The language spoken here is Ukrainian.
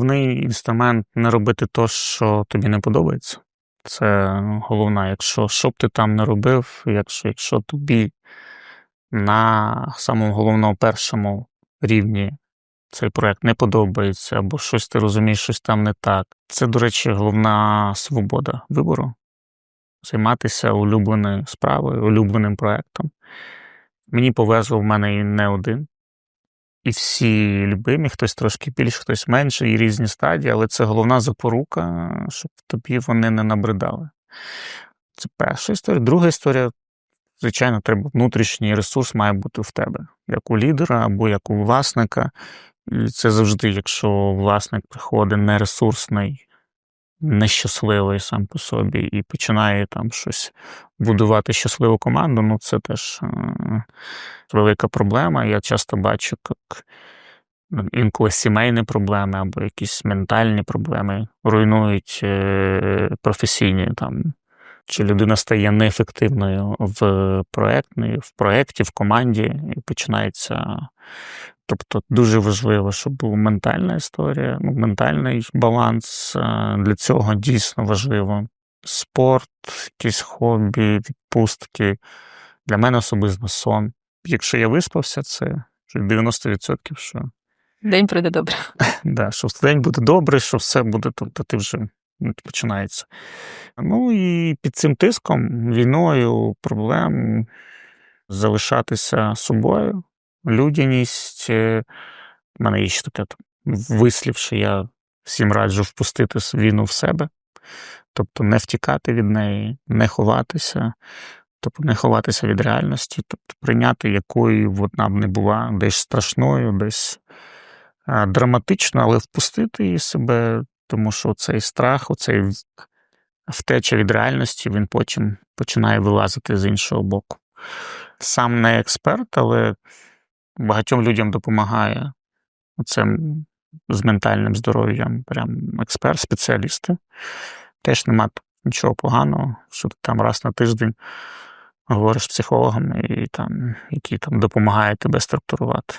головний інструмент не робити то, що тобі не подобається. Це головна. Якщо що б ти там не робив, якщо, якщо тобі на самому головному першому рівні цей проект не подобається, або щось ти розумієш, щось там не так. Це, до речі, головна свобода вибору. Займатися улюбленою справою, улюбленим проектом. Мені повезло в мене і не один. І всі любимі, хтось трошки більше, хтось менше, і різні стадії, але це головна запорука, щоб тобі вони не набридали. Це перша історія. Друга історія, звичайно, треба внутрішній ресурс має бути в тебе, як у лідера або як у власника. І це завжди, якщо власник приходить нересурсний, нещасливий сам по собі і починає там щось будувати щасливу команду, ну це теж е, велика проблема. Я часто бачу, як ну, інколи сімейні проблеми або якісь ментальні проблеми руйнують е, професійні там. Чи людина стає неефективною в проєктній, в проєкті, в команді, і починається. Тобто дуже важливо, щоб була ментальна історія, ну, ментальний баланс. е, Для цього дійсно важливо. Спорт, якісь хобі, відпустки. Для мене особисто сон. Якщо я виспався, це вже 90%, що День пройде добре. Да, що день буде добре, що все буде, тобто ти вже ну, починається. Ну і під цим тиском, війною, проблем залишатися собою, людяність. е, У мене є ще таке вислів, що я всім раджу впустити війну в себе, тобто не втікати від неї, не ховатися. Тобто не ховатися від реальності, тобто прийняти, якою вона б не була, десь страшною, десь драматично, але впустити її себе, тому що цей страх, оцей втеча від реальності, він потім починає вилазити з іншого боку. Сам не експерт, але багатьом людям допомагає це з ментальним здоров'ям, прям експерт, спеціалісти. Теж нема нічого поганого, що ти там раз на тиждень говориш з психологом, і там, який там допомагає тебе структурувати.